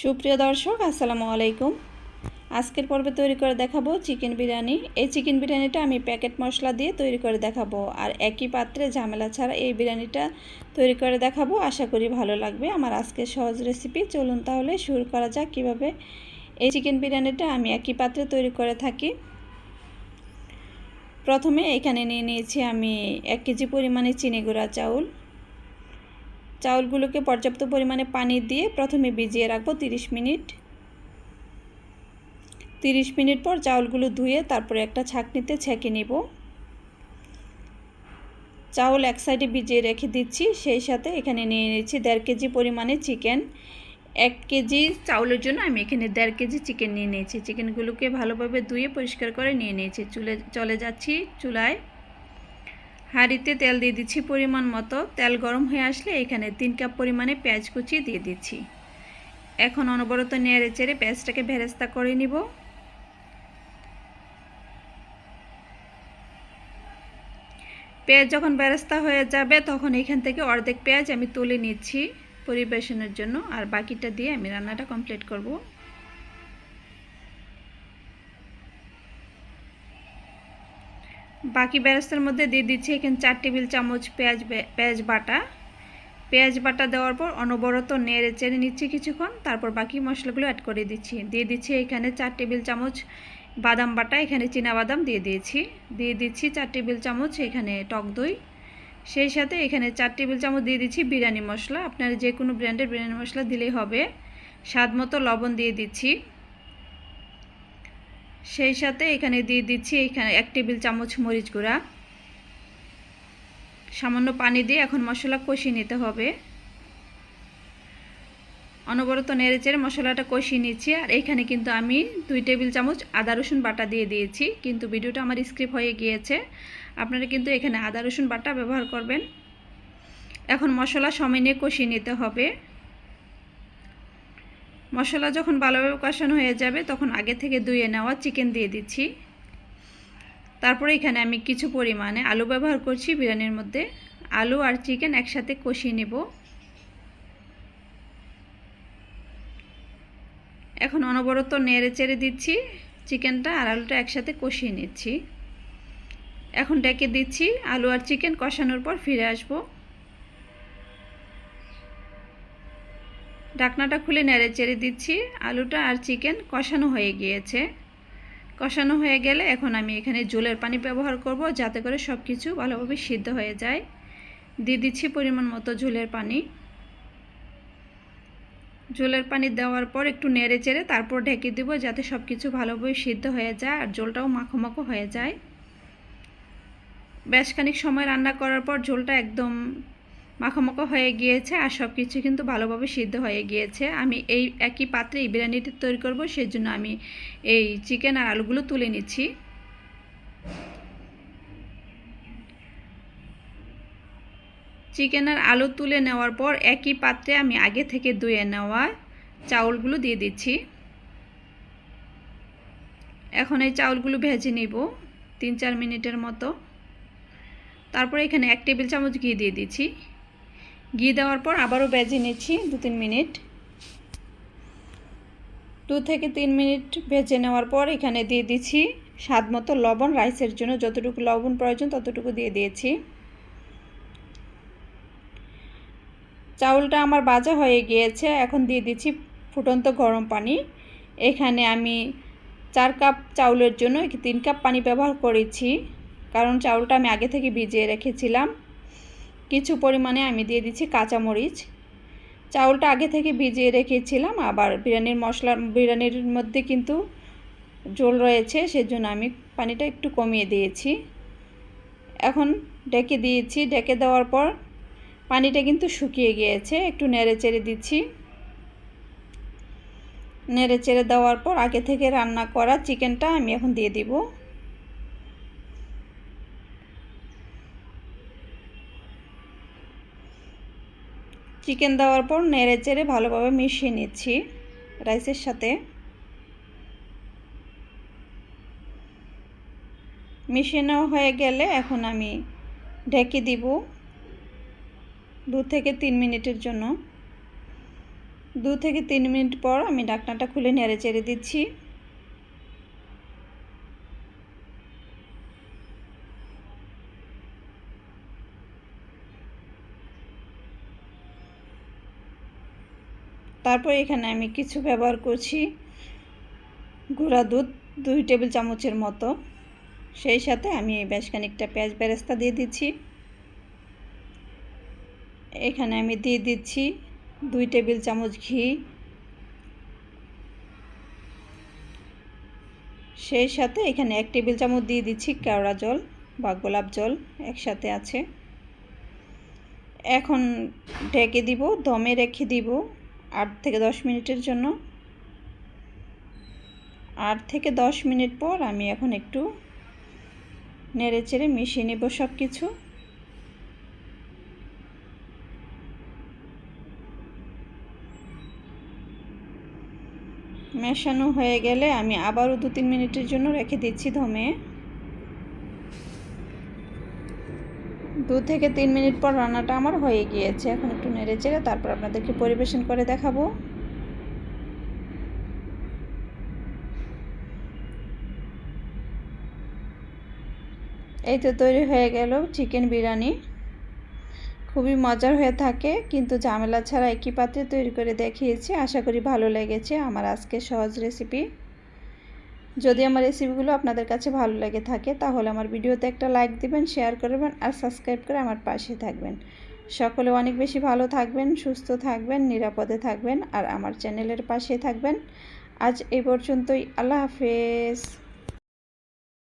সুপ্রিয় দর্শক, আসসালামু আলাইকুম। আজকের পর্বে তৈরি করে দেখাবো চিকেন বিরিয়ানি। এই চিকেন বিরিয়ানিটা আমি প্যাকেট মশলা দিয়ে তৈরি করে দেখাবো। আর একই পাত্রে ঝামেলা ছাড়া এই বিরিয়ানিটা তৈরি করে দেখাবো। আশা করি ভালো লাগবে। আমার আজকের সহজ রেসিপি। চলুন তাহলে শুরু করা যাক কীভাবে এই চিকেন বিরিয়ানিটা আমি একই পাত্রে তৈরি করে থাকি। প্রথমে এখানে নিয়ে নিয়েছি আমি এক কেজি পরিমাণে চিনি গুঁড়া চাউল। চাউলগুলোকে পর্যাপ্ত পরিমাণে পানি দিয়ে প্রথমে ভিজিয়ে রাখব তিরিশ মিনিট। তিরিশ মিনিট পর চাউলগুলো ধুয়ে তারপরে একটা ছাঁকনিতে ছেঁকে নেব। চাউল এক সাইডে ভিজিয়ে রেখে দিচ্ছি, সেই সাথে এখানে নিয়ে নিচ্ছি দেড় কেজি পরিমাণে চিকেন। এক কেজি চাউলের জন্য আমি এখানে দেড় কেজি চিকেন নিয়ে নিয়েছি। চিকেনগুলোকে ভালোভাবে ধুয়ে পরিষ্কার করে নিয়ে নিয়েছি। চুলে চলে যাচ্ছি চুলায়। হাঁড়িতে তেল দিয়ে দিচ্ছি পরিমাণ মতো। তেল গরম হয়ে আসলে এখানে তিন কাপ পরিমাণে পেঁয়াজ কুচি দিয়ে দিচ্ছি। এখন অনবরত নেড়ে চেড়ে পেঁয়াজটাকে ভেরেস্তা করে নিব। পেঁয়াজ যখন বেরেস্তা হয়ে যাবে, তখন এখান থেকে অর্ধেক পেঁয়াজ আমি তুলে নিচ্ছি পরিবেশনের জন্য, আর বাকিটা দিয়ে আমি রান্নাটা কমপ্লিট করব। বাকি বেরেস্তার মধ্যে দিয়ে দিচ্ছি এখানে চার টেবিল চামচ পেঁয়াজ পেঁয়াজ বাটা। পেঁয়াজ বাটা দেওয়ার পর অনবরত নেড়ে চেড়ে নিচ্ছি কিছুক্ষণ, তারপর বাকি মশলাগুলো অ্যাড করে দিচ্ছি। দিয়ে দিচ্ছি এখানে চার টেবিল চামচ বাদাম বাটা, এখানে বাদাম দিয়ে দিয়েছি। দিয়ে দিচ্ছি চার টেবিল চামচ এখানে টক দই। সেই সাথে এখানে চার টেবিল চামচ দিয়ে দিচ্ছি বিরিয়ানি মশলা। আপনারা যে কোনো ব্র্যান্ডের বিরিয়ানি মশলা দিলেই হবে। স্বাদ মতো লবণ দিয়ে দিচ্ছি। সেই সাথে এখানে দিয়ে দিচ্ছি এখানে এক টেবিল চামচ মরিচ গুঁড়া। সামান্য পানি দিয়ে এখন মশলা কষিয়ে নিতে হবে। অনবরত নেড়েচেড়ে মশলাটা কষিয়ে নিচ্ছি। আর এখানে কিন্তু আমি দুই টেবিল চামচ আদা, রসুন বাটা দিয়ে দিয়েছি। কিন্তু ভিডিওটা আমার স্ক্রিপ হয়ে গিয়েছে। আপনারা কিন্তু এখানে আদা, রসুন বাটা ব্যবহার করবেন। এখন মশলা সময় নিয়ে কষিয়ে নিতে হবে। মশলা যখন ভালোভাবে কষানো হয়ে যাবে, তখন আগে থেকে ধুয়ে নেওয়া চিকেন দিয়ে দিচ্ছি। তারপরে এখানে আমি কিছু পরিমাণে আলু ব্যবহার করছি, বিরিয়ানির মধ্যে আলু আর চিকেন একসাথে কষিয়ে নেব। এখন অনবরত নেড়ে চেড়ে দিচ্ছি চিকেনটা আর আলুটা একসাথে কষিয়ে নিচ্ছি। এখন ডেকে দিচ্ছি আলু আর চিকেন কষানোর পর ফিরে আসব। ঢাকনাটা খুলে নেড়ে চেড়ে দিচ্ছি। আলুটা আর চিকেন কষানো হয়ে গিয়েছে। কষানো হয়ে গেলে এখন আমি এখানে জলের পানি ব্যবহার করব যাতে করে সব কিছু ভালোভাবে সিদ্ধ হয়ে যায়। দিয়ে দিচ্ছি পরিমাণ মতো ঝোলের পানি। ঝোলের পানি দেওয়ার পর একটু নেড়ে চেড়ে তারপর ঢেকে দেব যাতে সব কিছু ভালোভাবে সিদ্ধ হয়ে যায় আর ঝোলটাও মাখো মাখো হয়ে যায়। বেশ খানিক সময় রান্না করার পর ঝোলটা একদম মাখামাখা হয়ে গিয়েছে আর সব কিছু কিন্তু ভালোভাবে সিদ্ধ হয়ে গিয়েছে। আমি এই একই পাত্রে এই বিরিয়ানিটি তৈরি করব সেই জন্য আমি এই চিকেন আর আলুগুলো তুলে নিচ্ছি। চিকেন আর আলু তুলে নেওয়ার পর একই পাত্রে আমি আগে থেকে ধুয়ে নেওয়া চাউলগুলো দিয়ে দিচ্ছি। এখন এই চাউলগুলো ভেজে নিব তিন চার মিনিটের মতো। তারপরে এখানে এক টেবিল চামচ ঘি দিয়ে দিচ্ছি। ঘি দেওয়ার পর আবারও ভেজে নিচ্ছি দু তিন মিনিট। দু থেকে তিন মিনিট ভেজে নেওয়ার পর এখানে দিয়ে দিচ্ছি স্বাদ মতো লবণ, রাইসের জন্য যতটুকু লবণ প্রয়োজন ততটুকু দিয়ে দিয়েছি। চাউলটা আমার বাজা হয়ে গিয়েছে, এখন দিয়ে দিচ্ছি ফুটন্ত গরম পানি। এখানে আমি চার কাপ চাউলের জন্য তিন কাপ পানি ব্যবহার করেছি, কারণ চাউলটা আমি আগে থেকে ভিজিয়ে রেখেছিলাম। কিছু পরিমাণে আমি দিয়ে দিচ্ছি কাঁচামরিচ। চাউলটা আগে থেকে ভিজিয়ে রেখেছিলাম, আবার বিরিয়ানির মশলা, বিরিয়ানির মধ্যে কিন্তু জল রয়েছে, সেজন্য আমি পানিটা একটু কমিয়ে দিয়েছি। এখন ডেকে দিয়েছি, ডেকে দেওয়ার পর পানিটা কিন্তু শুকিয়ে গিয়েছে, একটু নেড়ে চেড়ে দিচ্ছি। নেড়ে চেড়ে দেওয়ার পর আগে থেকে রান্না করা চিকেনটা আমি এখন দিয়ে দিব। চিকেন দেওয়ার পর নেড়ে চেড়ে ভালোভাবে মিশিয়ে নিচ্ছি রাইসের সাথে। মিশিয়ে নেওয়া হয়ে গেলে এখন আমি ঢেকে দিব দু থেকে তিন মিনিটের জন্য। দু থেকে তিন মিনিট পর আমি ডাকনাটা খুলে নেড়ে চেড়ে দিচ্ছি। তারপর এখানে আমি কিছু ব্যবহার করছি। গুঁড়া দুধ দুই টেবিল চামচের মতো। সেই সাথে আমি বেশ খানিকটা পেঁয়াজ বেরেস্তা দিয়ে দিচ্ছি। এখানে আমি দিয়ে দিচ্ছি দুই টেবিল চামচ ঘি। সেই সাথে এখানে এক টেবিল চামচ দিয়ে দিচ্ছি কেওড়া জল বা গোলাপ জল একসাথে আছে। এখন ঢেকে দিব, দমে রেখে দিব। আট থেকে দশ মিনিটের জন্য। আট থেকে দশ মিনিট পর আমি এখন একটু নেড়ে চেড়ে মিশিয়ে নেব সব কিছু মেশানো হয়ে গেলে আমি আবারও দু তিন মিনিটের জন্য রেখে দিচ্ছি ধমে। দু থেকে তিন মিনিট পর রান্নাটা আমার হয়ে গিয়েছে। এখন একটু নেড়ে চেড়ে তারপর আপনাদেরকে পরিবেশন করে দেখাবো। এই তো তৈরি হয়ে গেল চিকেন বিরিয়ানি। খুবই মজার হয়ে থাকে, কিন্তু ঝামেলা ছাড়া একই পাত্রে তৈরি করে দেখিয়েছি। আশা করি ভালো লেগেছে আমার আজকে সহজ রেসিপি যদি আমার রেসিপিগুলো আপনাদের কাছে ভালো লাগে থাকে, তাহলে আমার ভিডিওতে একটা লাইক দিবেন শেয়ার করবেন আর সাবস্ক্রাইব করে আমার পাশে থাকবেন। সকলে অনেক বেশি ভালো থাকবেন, সুস্থ থাকবেন, নিরাপদে থাকবেন আর আমার চ্যানেলের পাশে থাকবেন। আজ এই পর্যন্তই, আল্লাহ হাফেজ।